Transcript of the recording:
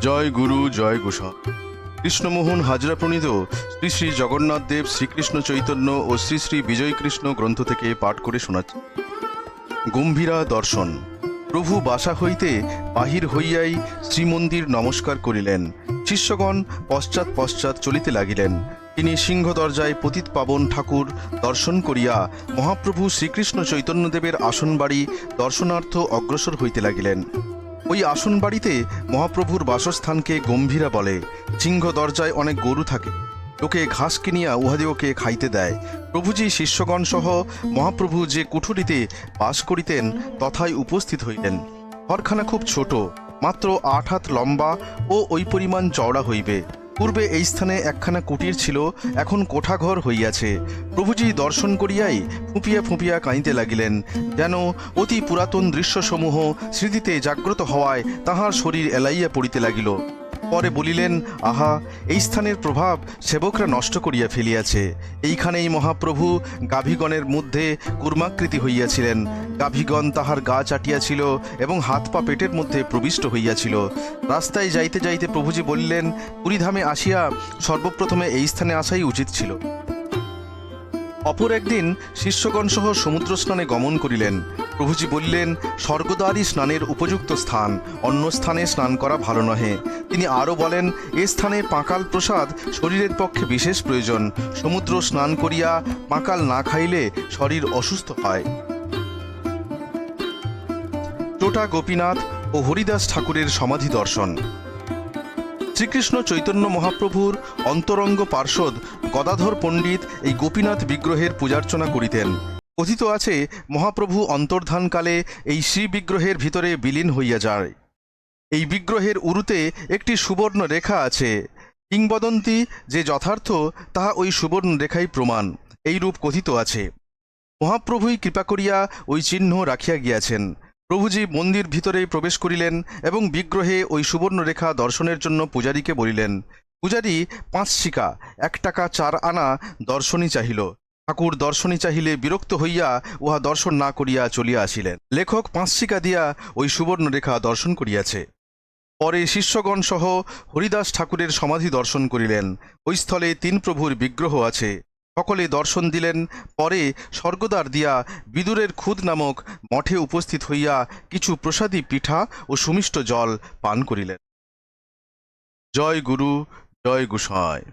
জয় গুরু, জয় গোসা কৃষ্ণমোহন হাজরা প্রণীত শ্রী শ্রী জগন্নাথ দেব শ্রীকৃষ্ণ চৈতন্য ও শ্রী শ্রী বিজয় কৃষ্ণ গ্রন্থ থেকে পাঠ করে শোনাচ্ছি। গম্ভীরা দর্শন। প্রভু বাসা হইতে বাহির হইয়াই শ্রীমন্দির নমস্কার করিলেন। শিষ্যগণ পশ্চাৎ পশ্চাৎ চলিতে লাগিলেন। তিনি সিংহ দরজায় পতিত পাবন ঠাকুর দর্শন করিয়া মহাপ্রভু শ্রীকৃষ্ণ চৈতন্যদেবের আসনবাড়ি দর্শনার্থ অগ্রসর হইতে লাগিলেন। ওই আসন বাড়িতে মহাপ্রভুর বাসস্থানকে গম্ভীরা বলে, সিংহ দরজায় অনেক গরু থাকে। লোকে ঘাস কিনিয়া উহাদিওকে খাইতে দেয়। প্রভুজি শিষ্যগণ সহ মহাপ্রভু যে কুঠুরিতে বাস করিতেন, তথায় উপস্থিত হইলেন। ঘরখানা খুব ছোট, মাত্র আট হাত লম্বা ও ওই পরিমাণ চওড়া হইবে। পূর্বে এই স্থানে একখানা কুটির ছিল, এখন কোঠাঘর হইয়াছে। প্রভুজি দর্শন করিয়াই ফুঁপিয়া ফুঁপিয়া কাঁদিতে লাগিলেন, যেন অতি পুরাতন দৃশ্যসমূহ স্মৃতিতে জাগ্রত হওয়ায় তাহার শরীর এলাইয়া পড়িতে লাগিল। পরে বলিলেন, আহা, এই স্থানের প্রভাব সেবকরা নষ্ট করিয়া ফেলিয়াছে। এইখানেই মহাপ্রভু গাভীগণের মধ্যে কুর্মাকৃতি হইয়াছিলেন। গাভীগণ তাহার গা চাটিয়াছিল এবং হাত পা পেটের মধ্যে প্রবিষ্ট হইয়াছিল। রাস্তায় যাইতে যাইতে প্রভুজি বলিলেন, পুরীধামে আসিয়া সর্বপ্রথমে এই স্থানে আসাই উচিত ছিল। অপর একদিন শিষ্যগণ সহ সমুদ্র স্নানে গমন করিলেন। প্রভুজি বললেন, স্বর্গদ্বারই স্নানের উপযুক্ত স্থান, অন্য স্থানে স্নান করা ভালো নহে। তিনি আরও বলেন, এ স্থানে পাঁকাল প্রসাদ শরীরের পক্ষে বিশেষ প্রয়োজন। সমুদ্র স্নান করিয়া পাঁকাল না খাইলে শরীর অসুস্থ হয়। টোটা গোপীনাথ ও হরিদাস ঠাকুরের সমাধি দর্শন। শ্রীকৃষ্ণ চৈতন্য মহাপ্রভুর অন্তরঙ্গ পার্ষদ গদাধর পণ্ডিত এই গোপীনাথ বিগ্রহের পূজার্চনা করিতেন। কথিত আছে, মহাপ্রভু অন্তর্ধানকালে এই শ্রী বিগ্রহের ভিতরে বিলীন হইয়া যায়। এই বিগ্রহের উরুতে একটি সুবর্ণ রেখা আছে। কিংবদন্তি যে যথার্থ, তাহা ওই সুবর্ণ রেখাই প্রমাণ। এই রূপ কথিত আছে। মহাপ্রভুই কৃপা করিয়া ওই চিহ্ন রাখিয়া গিয়াছেন। প্রভুজি মন্দির ভিতরে প্রবেশ করিলেন এবং বিগ্রহে ওই সুবর্ণরেখা দর্শনের জন্য পূজারীকে বলিলেন, পূজারী, পাঁচ শিকা এক টাকা চার আনা দর্শনী চাহিল। ঠাকুর দর্শনী চাহিলে বিরক্ত হইয়া উহা দর্শন না করিয়া চলিয়া আসিলেন। লেখক পাঁচ শিকা দিয়া ওই সুবর্ণরেখা দর্শন করিয়াছে। পরে শিষ্যগণ সহ হরিদাস ঠাকুরের সমাধি দর্শন করিলেন। ওই স্থলে তিন প্রভুর বিগ্রহ আছে। সকলে দর্শন দিলেন। পরে স্বর্গদ্বার দিয়া বিদুরের খুদ নামক মঠে উপস্থিত হইয়া কিছু প্রসাদী পিঠা ও সুমিষ্ট জল পান করিলেন। জয় গুরু, জয় গুসায়